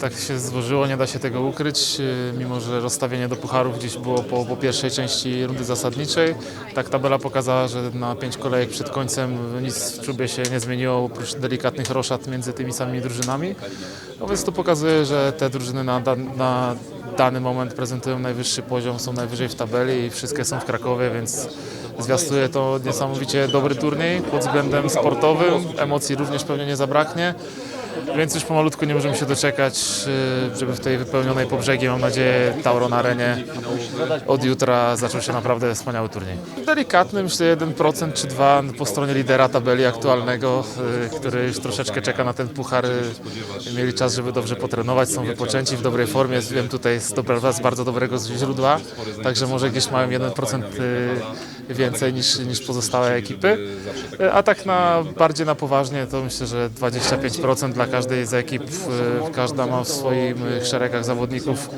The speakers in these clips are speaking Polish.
tak się złożyło, nie da się tego ukryć, yy, mimo że rozstawienie do pucharów gdzieś było po, po pierwszej części rundy zasadniczej. Tak tabela pokazała, że na pięć kolejek przed końcem nic w czubie się nie zmieniło, oprócz delikatnych roszad między tymi samymi drużynami. No więc to pokazuje, że te drużyny na, na dany moment prezentują najwyższy poziom, są najwyżej w tabeli i wszystkie są w Krakowie, więc zwiastuje to niesamowicie dobry turniej pod względem sportowym. Emocji również pewnie nie zabraknie. Więc już pomalutku nie możemy się doczekać, y, żeby w tej wypełnionej po brzegi, mam nadzieję, Tauron Arenie od jutra zaczął się naprawdę wspaniały turniej. Delikatny, myślę 1% czy 2% po stronie lidera tabeli aktualnego, y, który już troszeczkę czeka na ten puchar. y, Mieli czas, żeby dobrze potrenować, są wypoczęci, w dobrej formie. Wiem tutaj z, dobra, z bardzo dobrego źródła, także może gdzieś mają 1% y, więcej niż, niż pozostałe ekipy. A tak na, bardziej na poważnie to myślę, że 25% dla każdej z ekip. y, Każda ma w swoim y, szeregach zawodników,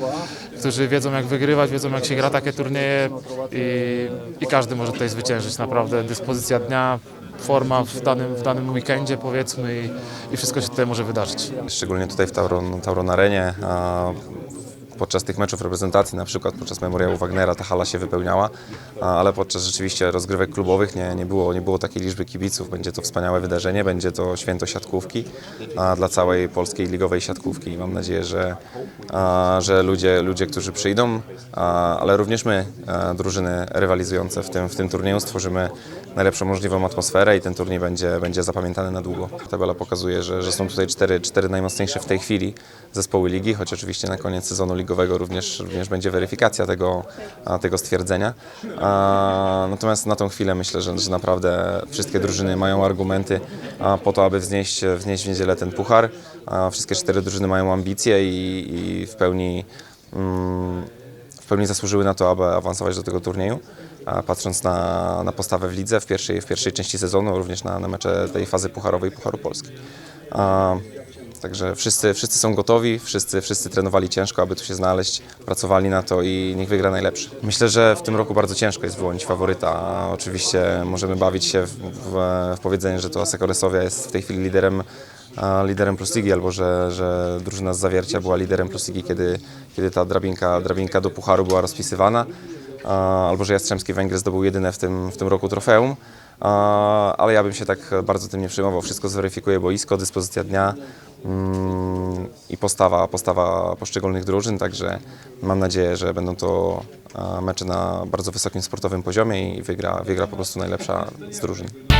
którzy wiedzą jak wygrywać, wiedzą jak się gra takie turnieje i, i każdy może tutaj zwyciężyć. Naprawdę dyspozycja dnia, forma w danym, w danym weekendzie powiedzmy i, i wszystko się tutaj może wydarzyć. Szczególnie tutaj w Tauron, Tauron Arenie. a Podczas tych meczów reprezentacji, na przykład podczas memoriału Wagnera, ta hala się wypełniała, ale podczas rzeczywiście rozgrywek klubowych nie, nie, było, nie było takiej liczby kibiców. Będzie to wspaniałe wydarzenie, będzie to święto siatkówki dla całej polskiej ligowej siatkówki. I mam nadzieję, że, że ludzie, ludzie, którzy przyjdą, ale również my, drużyny rywalizujące w tym, w tym turnieju, stworzymy najlepszą możliwą atmosferę i ten turniej będzie, będzie zapamiętany na długo. Tabela pokazuje, że, że są tutaj cztery, cztery najmocniejsze w tej chwili zespoły ligi, choć oczywiście na koniec sezonu ligowego również, również będzie weryfikacja tego, tego stwierdzenia. Natomiast na tą chwilę myślę, że, że naprawdę wszystkie drużyny mają argumenty po to, aby wznieść, wznieść w niedzielę ten puchar. Wszystkie cztery drużyny mają ambicje i, i w pełni mm, w pełni zasłużyły na to, aby awansować do tego turnieju. Patrząc na, na postawę w lidze w pierwszej, w pierwszej części sezonu, również na, na mecze tej fazy pucharowej Pucharu Polski. Także wszyscy, wszyscy są gotowi, wszyscy, wszyscy trenowali ciężko, aby tu się znaleźć, pracowali na to i niech wygra najlepszy. Myślę, że w tym roku bardzo ciężko jest wyłonić faworyta. Oczywiście możemy bawić się w, w, w powiedzenie, że to Asekoresowia jest w tej chwili liderem liderem Plus Ligi, albo że, że drużyna z Zawiercia była liderem Plus Ligi, kiedy, kiedy ta drabinka, drabinka do pucharu była rozpisywana, albo że Jastrzębski Węgiel zdobył jedyne w tym, w tym roku trofeum. Ale ja bym się tak bardzo tym nie przejmował. Wszystko zweryfikuje boisko, dyspozycja dnia mm, i postawa, postawa poszczególnych drużyn, także mam nadzieję, że będą to a, mecze na bardzo wysokim sportowym poziomie i wygra, wygra po prostu najlepsza z drużyn.